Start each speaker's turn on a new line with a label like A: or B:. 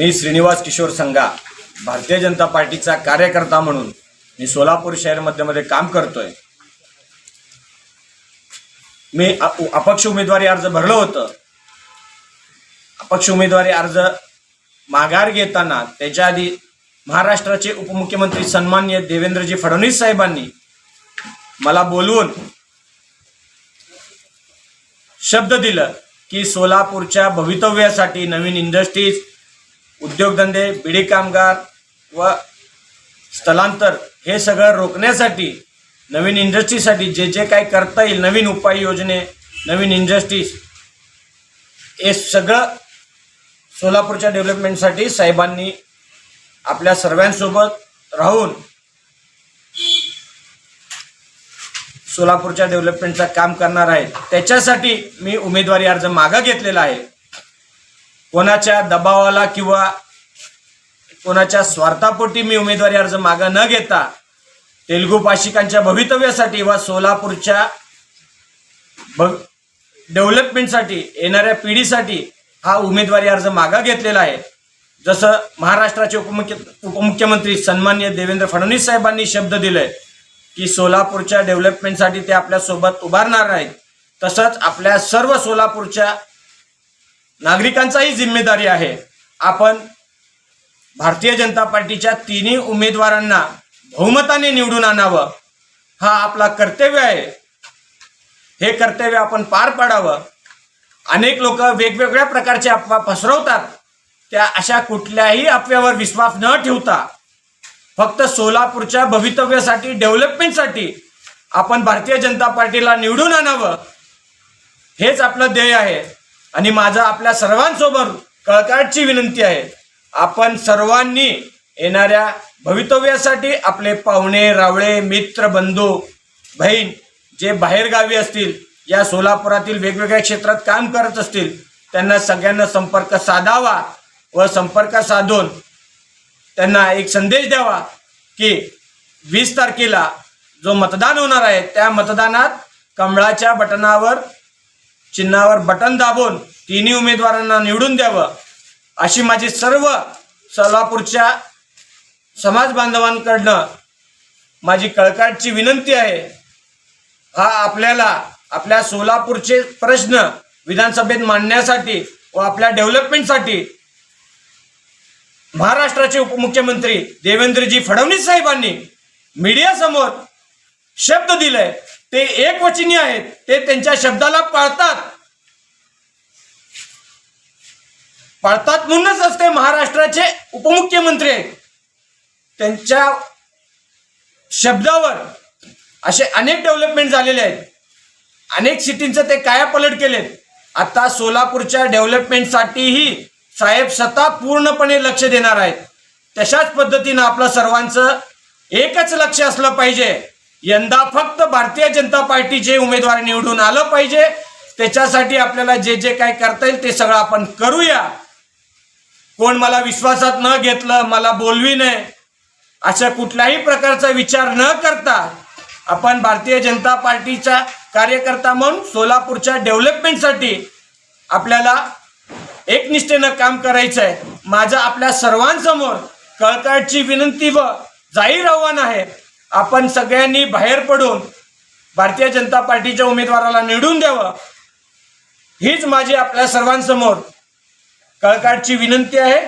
A: मी श्रीनिवास किशोर संघा भारतीय जनता पार्टीचा कार्यकर्ता म्हणून मी सोलापूर शहर मध्यमध्ये काम करतोय. मी अपक्ष उमेदवारी अर्ज भरलं होतं. अपक्ष उमेदवारी अर्ज माघार घेताना त्याच्या आधी महाराष्ट्राचे उपमुख्यमंत्री सन्मान्य देवेंद्रजी फडणवीस साहेबांनी मला बोलवून शब्द दिलं की सोलापूरच्या भवितव्यासाठी नवीन इंडस्ट्रीज उद्योगधंदे बिडी कामगार व स्थलांतर हे सगळं रोखण्यासाठी नवीन इंडस्ट्रीसाठी जे जे काही करता येईल नवीन उपाययोजने नवीन इंडस्ट्रीज हे सगळं सोलापूरच्या डेव्हलपमेंटसाठी साहेबांनी आपल्या सर्वांसोबत राहून सोलापूरच्या डेव्हलपमेंटचं काम करणार आहे त्याच्यासाठी मी उमेदवारी अर्ज मागं घेतलेला आहे. कोणाच्या दबावाला किंवा कोणाच्या स्वार्थापोटी मी उमेदवारी अर्ज मागं न घेता तेलुगू भाषिकांच्या भवितव्यासाठी व सोलापूरच्या भव डेव्हलपमेंटसाठी येणाऱ्या पिढीसाठी हा उमेदवारी अर्ज मागा घेतलेला आहे. जसं महाराष्ट्राचे उपमुख्य उपमुख्यमंत्री सन्मान्य देवेंद्र फडणवीस साहेबांनी शब्द दिले की सोलापूरच्या डेव्हलपमेंटसाठी ते आपल्यासोबत उभारणार आहेत तसंच आपल्या सर्व सोलापूरच्या नागरिकांचाही जिम्मेदारी आहे. आपण भारतीय जनता पार्टीच्या तिन्ही उमेदवारांना बहुमताने निवडून आणावं. हा आपला कर्तव्य आहे. हे कर्तव्य आपण पार पाडावं. अनेक लोक वेगवेगळ्या प्रकारचे अफवा पसरवतात. त्या अशा कुठल्याही अफव्यावर विश्वास न ठेवता फक्त सोलापूरच्या भवितव्यासाठी डेव्हलपमेंटसाठी आपण भारतीय जनता पार्टीला निवडून आणावं. हेच आपलं ध्येय आहे. आणि माझा आपल्या सर्वांसोबत कळकळची विनंती आहे आपण सर्वांनी येणाऱ्या भवितव्यासाठी आपले पाहुणे रावळे मित्र बंधू बहीण जे बाहेरगावी असतील या सोलापुरातील वेगवेगळ्या क्षेत्रात काम करत असतील त्यांना सगळ्यांना संपर्क साधावा व संपर्क साधून त्यांना एक संदेश द्यावा की वीस तारखेला जो मतदान होणार आहे त्या मतदानात कमळाच्या बटनावर चिन्हावर बटन दाबून तिन्ही उमेदवारांना निवडून द्यावं. अशी माझी सर्व सोलापूरच्या समाज बांधवांकडनं माझी कळकळची विनंती आहे. हा आपल्याला आपल्या सोलापूरचे प्रश्न विधानसभेत मांडण्यासाठी व आपल्या डेव्हलपमेंटसाठी महाराष्ट्राचे उपमुख्यमंत्री देवेंद्रजी फडणवीस साहेबांनी मीडियासमोर शब्द दिलाय. ते एकवचनी आहेत ते त्यांच्या शब्दाला पाळतात. पाळतात म्हणूनच असते महाराष्ट्राचे उपमुख्यमंत्री. आहेत त्यांच्या शब्दावर असे अनेक डेव्हलपमेंट झालेले आहेत. अनेक सिटींचं ते कायापलट केलेत. आता सोलापूरच्या डेव्हलपमेंटसाठीही साहेब स्वतः पूर्णपणे लक्ष देणार आहेत. तशाच पद्धतीनं आपलं सर्वांचं एकच लक्ष असलं पाहिजे. यंदा फक्त भारतीय जनता पार्टीचे उमेदवार निवडून आलं पाहिजे. त्याच्यासाठी आपल्याला जे जे काय करता येईल ते सगळं आपण करूया. कोण मला विश्वासात न घेतलं मला बोलवी नये अशा कुठल्याही प्रकारचा विचार न करता आपण भारतीय जनता पार्टीचा कार्यकर्ता म्हणून सोलापूरच्या डेव्हलपमेंटसाठी आपल्याला एकनिष्ठेनं काम करायचं आहे माझं आपल्या सर्वांसमोर कळकळची विनंती व जाहीर आव्हान आहे. आपण सगळ्यांनी बाहेर पडून भारतीय जनता पार्टीच्या उमेदवाराला निवडून द्यावं हीच माझी आपल्या सर्वांसमोर कळकाटची विनंती आहे.